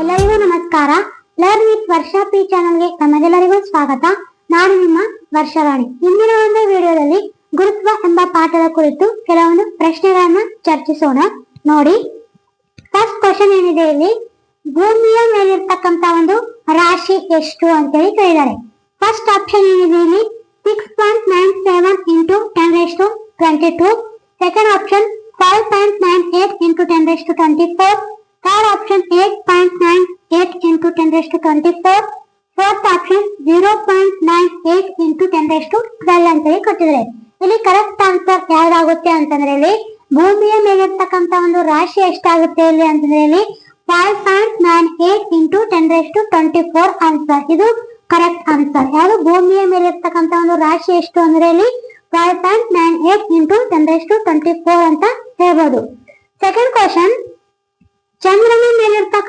ಎಲ್ಲರಿಗೂ ನಮಸ್ಕಾರ. Learn with Varsha P ಚಾನಲ್ಗೆ ತಮಗೆಲ್ಲರಿಗೂ ಸ್ವಾಗತ. ನಾನು ನಿಮ್ಮ ವರ್ಷವಾಣಿ. ಇಂದಿನ ಒಂದು ವಿಡಿಯೋದಲ್ಲಿ ಗುರುತ್ವ ಎಂಬ ಪಾಠದ ಕುರಿತು ಕೆಲವೊಂದು ಪ್ರಶ್ನೆಗಳನ್ನ ಚರ್ಚಿಸೋಣ. ನೋಡಿ. ಫಸ್ಟ್ ಕ್ವಶನ್ ಏನಿದೆ ಇಲ್ಲಿ? ಭೂಮಿಯ ಮೇಲಿರ್ತಕ್ಕಂತ ಒಂದು ರಾಶಿ ಎಷ್ಟು ಅಂತೇಳಿ ಕೇಳಿದ್ದಾರೆ. ಫಸ್ಟ್ ಆಪ್ಷನ್ ಏನಿದೆ ಇಲ್ಲಿ? Six point nine seven into ten raise to twenty two raise to twenty four fourth option zero point nine eight into ten raise twelve ಅಂತೇಳಿ ಕೊಟ್ಟಿದ್ದಾರೆ. ಇಲ್ಲಿ ಕರೆಕ್ಟ್ ಆನ್ಸರ್ ಯಾವ್ದಾಗುತ್ತೆ ಅಂತಂದ್ರೆ ಇಲ್ಲಿ ಭೂಮಿಯ ಮೇಲಿರ್ತಕ್ಕಂತ ಒಂದು ರಾಶಿ ಎಷ್ಟಾಗುತ್ತೆ ಇಲ್ಲಿ ಅಂತಂದ್ರೆ ಇಲ್ಲಿ five point nine eight into ten raise twenty four answer ಇದು ಕರೆಕ್ಟ್ ಆನ್ಸರ್ ಯಾವುದು? ಭೂಮಿಯ ಮೇಲೆ ಇರ್ತಕ್ಕಂತ ಒಂದು ರಾಶಿ ಎಷ್ಟು ಅಂದ್ರೆ ಇಲ್ಲಿ five point nine eight into ten raise to twenty four ಅಂತ ಹೇಳ್ಬೋದು. ಸೆಕೆಂಡ್ ಕ್ವಶನ್ ಚಂದ್ರನ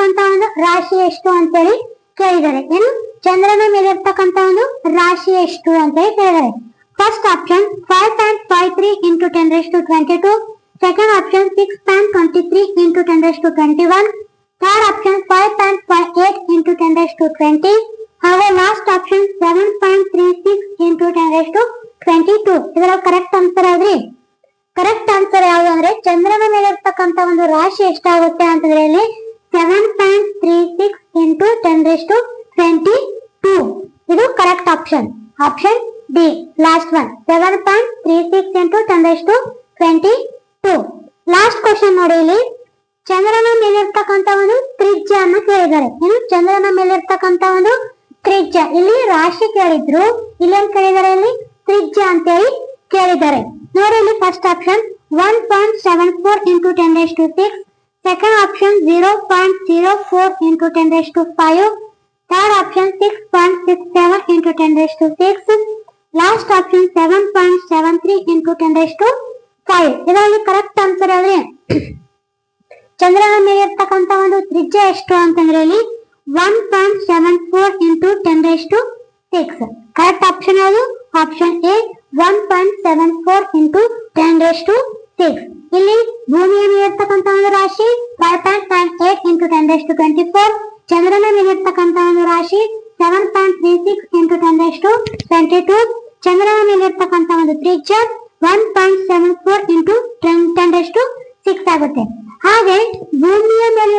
ಮೇಲಿರ್ತಕ್ಕಂತ ಒಂದು ರಾಶಿ ಎಷ್ಟು ಅಂತೇಳಿ ಕೇಳಿದ್ದಾರೆ. ಏನು? ಚಂದ್ರನ ಮೇಲಿರ್ತಕ್ಕಂತ ಒಂದು ರಾಶಿ ಎಷ್ಟು ಅಂತೇಳಿ ಕೇಳಿದ್ದಾರೆ. First option five point five three into ten raise to twenty two second option six point twenty three into ten to twenty one third option five point five eight into ten raise to twenty ಹಾಗೂ last option seven point three six into ten to twenty two ಇದರ correct answer ಯಾವ್ದ್ರಿ? Correct answer ಯಾವುದು ಅಂದ್ರೆ, ಚಂದ್ರನ ಮೇಲೆ ಇರ್ತಕ್ಕಂತ ಒಂದು ರಾಶಿ ಎಷ್ಟಾಗುತ್ತೆ ಅಂತಂದ್ರೆ ಇಲ್ಲಿ seven point three six into ten raise to twenty two ಇದು correct option option D last one seven point three six into ten raise to twenty two last question ನೋಡಿ ಇಲ್ಲಿ. ಚಂದ್ರನ ಮೇಲೆ ಇರ್ತಕ್ಕಂತ ಒಂದು ತ್ರಿಜ್ಯ ಅನ್ನು ಕೇಳಿದ್ದಾರೆ. ಏನು ಚಂದ್ರನ ಮೇಲೆ ಇರ್ತಕ್ಕಂತ ಒಂದು ತ್ರಿಜ್ಯ. ಇಲ್ಲಿ ರಾಶಿ ಕೇಳಿದ್ರು. ಇಲ್ಲೇನ್ ಕೇಳಿದ್ದಾರೆ ಇಲ್ಲಿ? ತ್ರಿಜ್ಯ ಅಂತೇಳಿ ಕೇಳಿದ್ದಾರೆ. ನೋಡಿ ಇಲ್ಲಿ first option one point seven four into ten to six second option zero point zero four into ten raise to five third option six point six seven into ten raise to six last option seven point seven three into ten raise to five ಇದರಲ್ಲಿ correct answer ಯಾವ್ದ್ರೆ ಚಂದ್ರನ ಮೇಲೆ ಇರ್ತಕ್ಕಂತ ಒಂದು ತ್ರಿಜ್ಯ ಎಷ್ಟು ಅಂತಂದ್ರೆ ಇಲ್ಲಿ one point seven four into ten raise to six correct option ಯಾವುದು? Option A one point seven four into ten raise to six ಇಲ್ಲಿ ಭೂಮಿಯ ಮೇಲೆ ಇರ್ತಕ್ಕಂತ ಒಂದು ರಾಶಿ five point nine eight into ten raise to twenty four ಚಂದ್ರನ ಮೇಲೆ ಇರ್ತಕ್ಕಂತ ಒಂದು ರಾಶಿ seven point three six into ten raise to twenty two ಚಂದ್ರನ ಮೇಲೆ ಇರ್ತಕ್ಕಂತ ಒಂದು ತ್ರಿಜ್ಯ one point seven four into ten ten raise to six ಆಗುತ್ತೆ. ಹಾಗೆ ಭೂಮಿಯ ಮೇಲೆ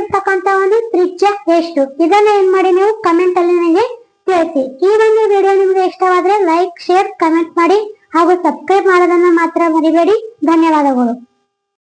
ಒಂದು ತ್ರಿಜ್ಯ ಎಷ್ಟು? ಇದನ್ನ ಏನ್ ಮಾಡಿ ನೀವು ಕಮೆಂಟ್ ಅಲ್ಲಿ ನನಗೆ ತಿಳಿಸಿ. ಈ ಒಂದು ವಿಡಿಯೋ ನಿಮ್ಗೆ ಇಷ್ಟವಾದ್ರೆ ಲೈಕ್ ಶೇರ್ ಕಮೆಂಟ್ ಮಾಡಿ. ಹಾಗೂ ಸಬ್ಸ್ಕ್ರೈಬ್ ಮಾಡೋದನ್ನ ಮಾತ್ರ ಮರಿಬೇಡಿ. ಧನ್ಯವಾದಗಳು.